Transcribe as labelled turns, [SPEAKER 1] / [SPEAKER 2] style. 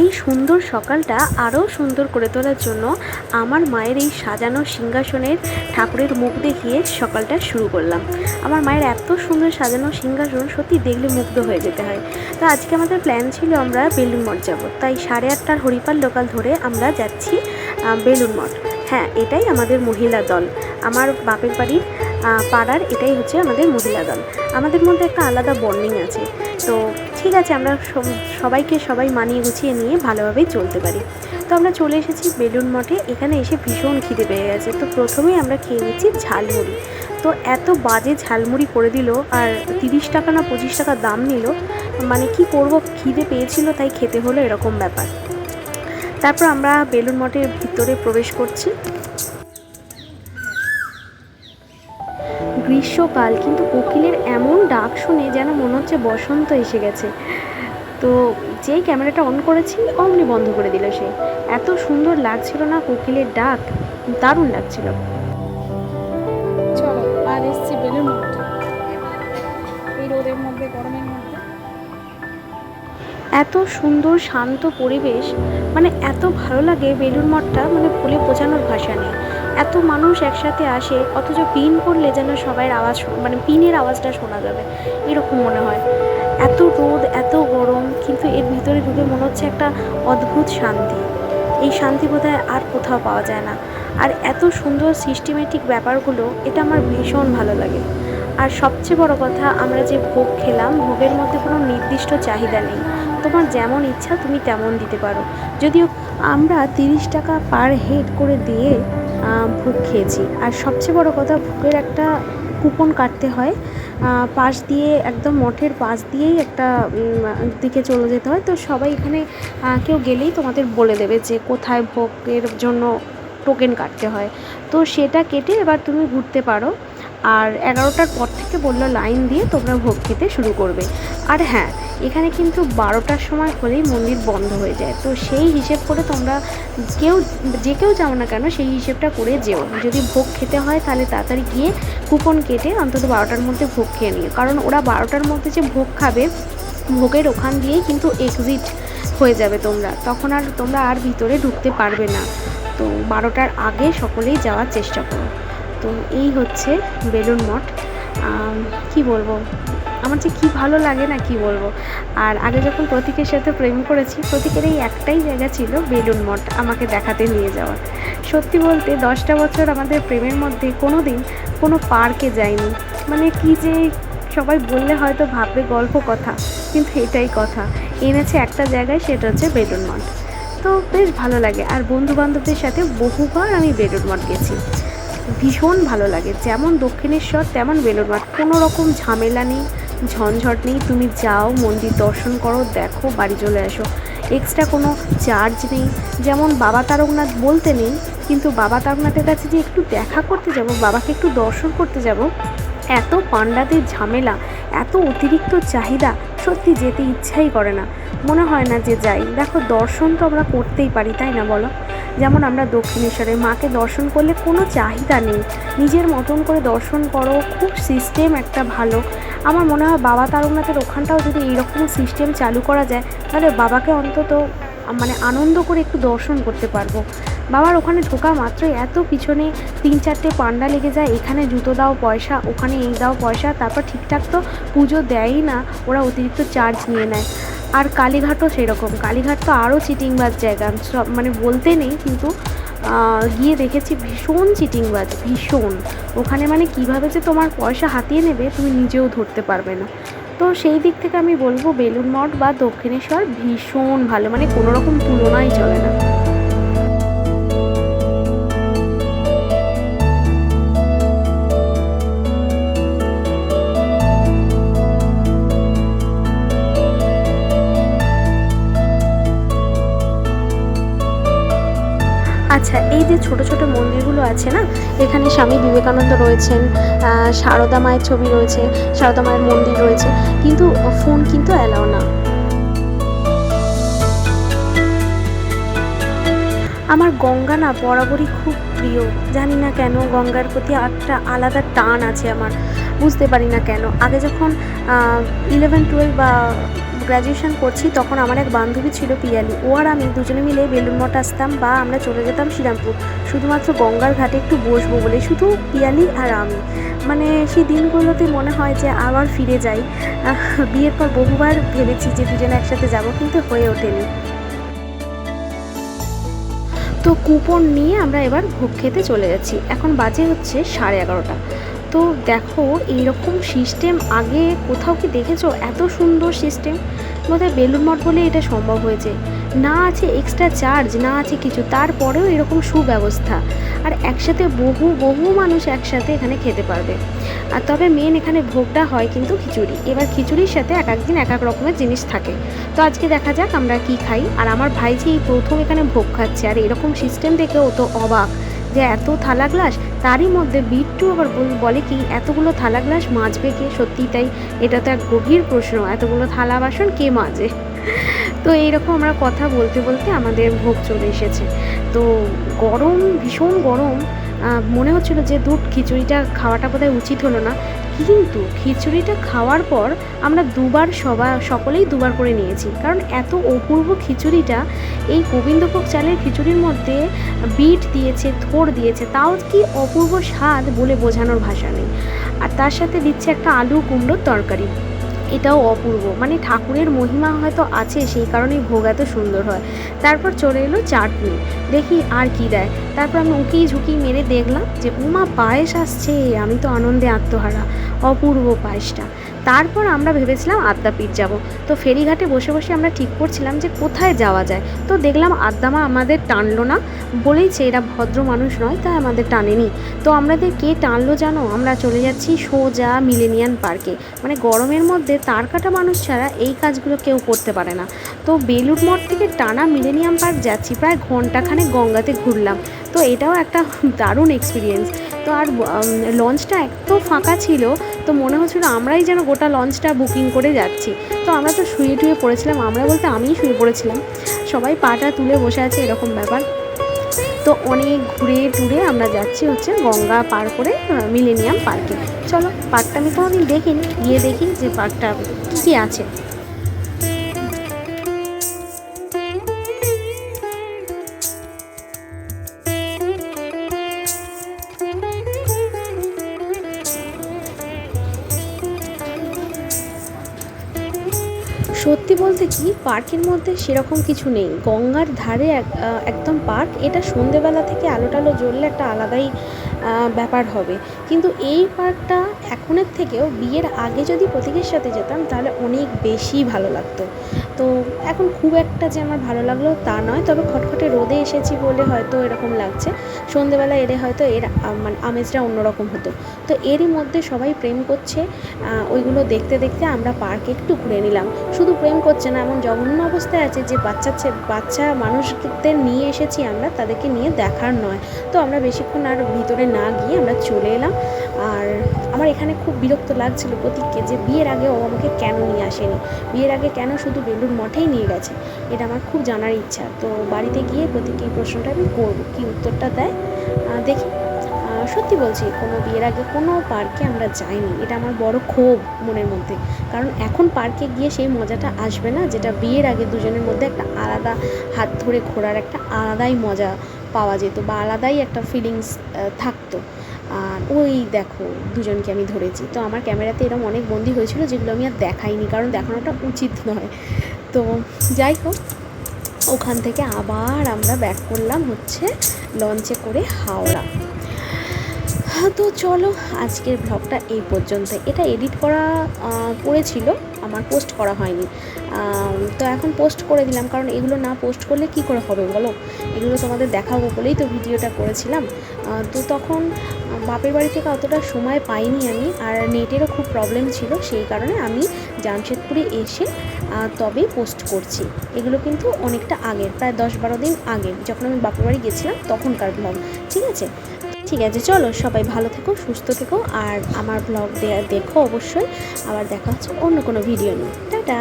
[SPEAKER 1] এই সুন্দর সকালটা আরও সুন্দর করে তোলার জন্য আমার মায়ের এই সাজানো সিংহাসনের ঠাকুরের মুখ দেখিয়ে সকালটা শুরু করলাম। আমার মায়ের এত সুন্দর সাজানো সিংহাসন সত্যি দেখলে মুগ্ধ হয়ে যেতে হয়। তো আজকে আমাদের প্ল্যান ছিল আমরা বেলুন মঠ যাব। তাই সাড়ে আটটার হরিপাল লোকাল ধরে আমরা যাচ্ছি বেলুন মঠ। হ্যাঁ এটাই আমাদের মহিলা দল। আমার বাপের বাড়ির পাড়ার এটাই হচ্ছে আমাদের মহিলা দল। আমাদের মধ্যে একটা আলাদা বন্ডিং আছে। তো ঠিক আছে, আমরা সব- সবাইকে সবাই মানিয়ে গুছিয়ে নিয়ে ভালোভাবেই চলতে পারি। তো আমরা চলে এসেছি বেলুন মঠে, এখানে এসে ভীষণ খিদে পেয়ে গেছে। তো প্রথমেই আমরা খেয়ে নিচ্ছি ঝালমুড়ি। তো এত বাজে ঝালমুড়ি করে দিল, আর তিরিশ টাকা না পঁচিশ টাকা দাম নিল মানে কি করব, খিদে পেয়েছিল, তাই খেতে হলো এরকম ব্যাপার। তারপর আমরা বেলুন মঠের ভিতরে প্রবেশ করছি। গ্রীষ্মকাল, কিন্তু কোকিলের এমন শুনে যেন মনে হচ্ছে বসন্ত এসে গেছে। তো যেই ক্যামেরাটা অন করেছি অমনি বন্ধ করে দিল সে। এত সুন্দর লাগছিল না কোকিলের ডাক। দারুণ লাগছিল।
[SPEAKER 2] চলো আর এসছি এই রোদের মধ্যে গরমের মধ্যে।
[SPEAKER 1] এত সুন্দর শান্ত পরিবেশ। মানে এত ভালো লাগে বেলুর মঠটা মানে বলে বোঝানোর ভাষা নেই। এত মানুষ একসাথে আসে, অথচ পিন করলে যেন সবাই আওয়াজ মানে পিনের আওয়াজটা শোনা যাবে, এরকম মনে হয়। এত রোদ, এত গরম, কিন্তু এর ভিতরে ঢুকে মনে হচ্ছে একটা অদ্ভুত শান্তি। এই শান্তি বোধহয় আর কোথাও পাওয়া যায় না। আর এত সুন্দর সিস্টেমেটিক ব্যাপারগুলো, এটা আমার ভীষণ ভালো লাগে। আর সবচেয়ে বড় কথা, আমরা যে ভোগ খেলাম, ভোগের মধ্যে কোনো নির্দিষ্ট চাহিদা নেই। তোমার যেমন ইচ্ছা, তুমি তেমন দিতে পারো। যদিও আমরা তিরিশ টাকা পার হেড করে দিয়ে ভোগ খেয়েছি। আর সবচেয়ে বড় কথা, ভোগের একটা কুপন কাটতে হয়। পাশ দিয়ে একদম মঠের পাশ দিয়েই একটা দিকে চলে যেতে হয়। তো সবাই এখানে কেউ গেলেই তোমাদের বলে দেবে যে কোথায় ভোগের জন্য টোকেন কাটতে হয়। তো সেটা কেটে এবার তুমি ঘুরতে পারো। আর এগারোটার পর থেকে বলল লাইন দিয়ে তোমরা ভোগ খেতে শুরু করবে। আর হ্যাঁ এখানে কিন্তু বারোটার সময় হলেই মন্দির বন্ধ হয়ে যায়। তো সেই হিসেব করে তোমরা কেউ, যে কেউ যাও না কেন, সেই হিসেবটা করে যেও। যদি ভোগ খেতে হয় তাহলে তাড়াতাড়ি গিয়ে কুপন কেটে অন্তত বারোটার মধ্যে ভোগ খেয়ে নিও। কারণ ওরা বারোটার মধ্যে যে ভোগ খাবে, ভোগের ওখান দিয়েই কিন্তু এক্সিট হয়ে যাবে তোমরা। তখন আর তোমরা আর ভিতরে ঢুকতে পারবে না। তো বারোটার আগে সকলেই যাওয়ার চেষ্টা করো। তো এই হচ্ছে বেলুন মঠ। কি বলব? আমার যে কি ভালো লাগে না কি বলব? আর আগে যখন প্রতীকের সাথে প্রেম করেছি, প্রতীকের এই একটাই জায়গা ছিল বেলুন মঠ, আমাকে দেখাতে নিয়ে যাওয়া সত্যি বলতে দশটা বছর আমাদের প্রেমের মধ্যে কোনো দিন কোনো পার্কে যাইনি। মানে কি যে সবাই বললে হয়তো ভাববে গল্প কথা, কিন্তু এটাই কথা। এনেছে একটা জায়গায়, সেটা হচ্ছে বেলুন মঠ। তো বেশ ভালো লাগে। আর বন্ধু বান্ধবদের সাথে বহুবার আমি বেলুন মঠ গেছি। ভীষণ ভালো লাগে। যেমন দক্ষিণেশ্বর, তেমন বেলুর মাঠ কোনো রকম ঝামেলা নেই, ঝঞ্ঝট নেই। তুমি যাও, মন্দির দর্শন করো, দেখো, বাড়ি চলে আসো এক্সট্রা কোনো চার্জ নেই। যেমন বাবা তারকনাথ বলতে নেই, কিন্তু বাবা তারকনাথের কাছে যে একটু দেখা করতে যাব, বাবাকে একটু দর্শন করতে যাব, এত পাণ্ডাদের ঝামেলা, এত অতিরিক্ত চাহিদা, সত্যি যেতে ইচ্ছাই করে না। মনে হয় না যে যাই। দেখো, দর্শন তো আমরা করতেই পারি, তাই না বলো? যেমন আমরা দক্ষিণেশ্বরে মাকে দর্শন করলে কোনো চাহিদা নেই। নিজের মতন করে দর্শন করো, খুব সিস্টেম একটা ভালো। আমার মনে হয় বাবা তারকনাথের ওখানটাও যদি এইরকম সিস্টেম চালু করা যায়, তাহলে বাবাকে অন্তত মানে আনন্দ করে একটু দর্শন করতে পারব। বাবার ওখানে ঢোকা মাত্রই এত পিছনে তিন চারটে পান্ডা লেগে যায়, এখানে জুতো দাও, পয়সা, ওখানে এই দাও, পয়সা, তারপর ঠিকঠাক তো পুজো দেয়ই না, ওরা অতিরিক্ত চার্জ নিয়ে নেয়। আর কালীঘাটও সেরকম। কালীঘাট তো আরও চিটিংবাজ জায়গা। সব মানে বলতে নেই, কিন্তু গিয়ে দেখেছি ভীষণ চিটিংবাজ, ভীষণ। ওখানে মানে কীভাবে যে তোমার পয়সা হাতিয়ে নেবে, তুমি নিজেও ধরতে পারবে না। তো সেই দিক থেকে আমি বলব বেলুন মঠ বা দক্ষিণেশ্বর ভীষণ ভালো। মানে কোনো রকম তুলনাই চলে না। আচ্ছা এই যে ছোট ছোট মন্দিরগুলো আছে না, এখানে স্বামী বিবেকানন্দ রয়েছেন সারদা মায়ের ছবি রয়েছে, সারদা মায়ের মন্দির রয়েছে, কিন্তু ফোন কিন্তু অ্যালাও না। আমার গঙ্গা না বরাবরই খুব প্রিয়, জানি না কেন গঙ্গার প্রতি একটা আলাদা টান আছে আমার, বুঝতে পারি না কেন। আগে যখন ইলেভেন টুয়েলভ বা গ্র্যাজুয়েশন করছি, তখন আমার এক বান্ধবী ছিল পিয়ালি। ও আর আমি দুজনে মিলে বেলুন মঠ আসতাম বা আমরা চলে যেতাম শ্রীরামপুর। শুধুমাত্র গঙ্গার ঘাটে একটু বসবো বলে, শুধু পিয়ালি আর আমি। মানে সেই দিনগুলোতে মনে হয় যে আবার ফিরে যাই। বিয়ের পর বহুবার ভেবেছি যে দুজনে একসাথে যাব, কিন্তু হয়ে ওঠেনি। তো কুপন নিয়ে আমরা এবার ভোগ খেতে চলে যাচ্ছি। এখন বাজে হচ্ছে সাড়ে এগারোটা। তো দেখো, এইরকম সিস্টেম আগে কোথাও কি দেখেছ? এত সুন্দর সিস্টেম বোধহয় বেলুর মঠ বলে এটা সম্ভব হয়েছে। না আছে এক্সট্রা চার্জ না আছে কিছু। তারপরেও এরকম সুব্যবস্থা। আর একসাথে বহু বহু মানুষ একসাথে এখানে খেতে পারবে। আর তবে মেন এখানে ভোগটা হয় কিন্তু খিচুড়ি। এবার খিচুড়ির সাথে এক এক দিন এক এক রকমের জিনিস থাকে। তো আজকে দেখা যাক আমরা কি খাই। আর আমার ভাই যে এই প্রথম এখানে ভোগ খাচ্ছে। আর এরকম সিস্টেম দেখে ও তো অবাক। যে এত থালা গ্লাস, তারই মধ্যে বিট্টু আবার বল- কি, এতগুলো থালা গ্লাস মাজবে কে? সত্যিই তাই, এটা তো এক গভীর প্রশ্ন, এতগুলো থালা বাসন কে মাজে? তো এইরকম আমরা কথা বলতে বলতে আমাদের ভোগ চলে এসেছে। তো গরম, ভীষণ গরম মনে হচ্ছিল যে দুধ খিচুড়িটা খাওয়াটা বোধহয় উচিত হলো না। কিন্তু খিচুড়িটা খাওয়ার পর আমরা দুবার সবা, সকলেই দুবার করে নিয়েছি। কারণ এত অপূর্ব খিচুড়িটা, এই গোবিন্দভোগ চালের খিচুড়ির মধ্যে বিট দিয়েছে, থোড় দিয়েছে, তাও কি অপূর্ব স্বাদ বলে বোঝানোর ভাষা নেই। আর তার সাথে দিচ্ছে একটা আলু কুমড়োর তরকারি। এটাও অপূর্ব। মানে ঠাকুরের মহিমা হয়তো আছে, সেই কারণেই ভোগ এত সুন্দর হয়। তারপর চলে এলো চাটনি। দেখি আর কি দেয়। তারপর আমি উঁকি ঝুঁকি মেরে দেখলাম যে, উমা, পায়েস আসছে। আমি তো আনন্দে আত্মহারা। অপূর্ব পায়েসটা। তারপর আমরা ভেবেছিলাম আদ্যাপীঠ যাব। তো ফেরিঘাটে বসে বসে আমরা ঠিক করছিলাম যে কোথায় যাওয়া যায়। তো দেখলাম আদ্দামা আমাদের টানলো না। বলেইছে এরা ভদ্র মানুষ নয়, তাই আমাদের টানেনি। তো আমাদের কে টানলো জানো? আমরা চলে যাচ্ছি সোজা মিলেনিয়ান পার্কে। মানে গরমের মধ্যে তার কাটা মানুষ ছাড়া এই কাজগুলো কেউ করতে পারে না। তো বেলুর মঠ থেকে টানা মিলেনিয়াম পার্ক যাচ্ছি, প্রায় ঘন্টাখানেক গঙ্গাতে ঘুরলাম। তো এটাও একটা দারুণ এক্সপিরিয়েন্স তো আর লঞ্চটা এত ফাঁকা ছিল তো মনে হচ্ছিল আমরাই যেন গোটা লঞ্চটা বুকিং করে যাচ্ছি। তো আমরা তো শুয়ে টুয়ে পড়েছিলাম, আমরা বলতে আমিই শুয়ে পড়েছিলাম। সবাই পাটা তুলে বসে আছে এরকম ব্যাপার। তো অনেক ঘুরে টুরে আমরা যাচ্ছি হচ্ছে গঙ্গা পার করে মিলেনিয়াম পার্কে। চলো, পার্কটা আমি কোনোদিন দেখিনি, গিয়ে দেখি যে পার্কটা কী কী আছে। সত্যি বলতে কি, পার্কের মধ্যে সেরকম কিছু নেই। গঙ্গার ধারে এক- একদম পার্ক, এটা সন্ধেবেলা থেকে আলো টালো জ্বললে একটা আলাদাই ব্যাপার হবে। কিন্তু এই পার্কটা এখনের থেকেও বিয়ের আগে যদি প্রতীকের সাথে যেতাম, তাহলে অনেক বেশি ভালো লাগতো। তো এখন খুব একটা যে আমার ভালো লাগল তা নয়, তবে খটখটে রোদে এসেছি বলে হয়তো এরকম লাগছে। সন্ধেবেলা এলে হয়তো এর মানে আমেজটা অন্যরকম হতো। তো এরই মধ্যে সবাই প্রেম করছে ওইগুলো দেখতে দেখতে আমরা পার্কে একটু ঘুরে নিলাম। শুধু প্রেম করছে না, এমন জঘন্য অবস্থায় আছে যে বাচ্চা বাচ্চা মানুষদের নিয়ে এসেছি আমরা, তাদেরকে নিয়ে দেখার নয়। তো আমরা বেশিক্ষণ আর ভিতরে না গিয়ে আমরা চলে এলাম। আর আমার এখানে খুব বিরক্ত লাগছিল প্রতীককে যে বিয়ের আগে ও আমাকে কেন নিয়ে আসেনি? বিয়ের আগে কেন শুধু বেলুর মঠেই নিয়ে গেছে? এটা আমার খুব জানার ইচ্ছা। তো বাড়িতে গিয়ে প্রতীককে এই প্রশ্নটা আমি করব। কী উত্তরটা দেয়? দেখি। সত্যি বলছি, কোনো বিয়ের আগে কোনো পার্কে আমরা যাইনি। এটা আমার বড় ক্ষোভ মনের মধ্যে। কারণ এখন পার্কে গিয়ে সেই মজাটা আসবে না, যেটা বিয়ের আগে দুজনের মধ্যে একটা আলাদা হাত ধরে ঘোরার একটা আলাদাই মজা পাওয়া যেত বা আলাদাই একটা ফিলিংস থাকতো। আর ওই দেখো, দুজনকে আমি ধরেছি। তো আমার ক্যামেরাতে এরকম অনেক বন্দি হয়েছিল যেগুলো আমি আর দেখাইনি, কারণ দেখানোটা উচিত নয়। তো যাই হোক, ওখান থেকে আবার আমরা ব্যাক করলাম হচ্ছে লঞ্চে করে হাওড়া। তো চলো আজকের ব্লগটা এই পর্যন্ত। এটা এডিট করা পড়েছিল আমার পোস্ট করা হয়নি। তো এখন পোস্ট করে দিলাম, কারণ এগুলো না পোস্ট করলে কি করে হবে বলো? এগুলো তোমাদের দেখাবো বলেই তো ভিডিওটা করেছিলাম। তো তখন বাপের বাড়ি থেকে অতটা সময় পাইনি আমি, আর নেটেরও খুব প্রবলেম ছিল, সেই কারণে আমি জামশেদপুরে এসে তবে পোস্ট করছি। এগুলো কিন্তু অনেকটা আগের, প্রায় দশ বারো দিন আগে যখন আমি বাপের বাড়ি গেছিলাম, তখনকার ব্লগ ঠিক আছে? ঠিক আছে, চলো সবাই ভালো থেকো, সুস্থ থেকো, আর আমার ব্লগ দেখো অবশ্যই, আবার দেখা হচ্ছে অন্য কোনো ভিডিও নিয়ে। টাটা!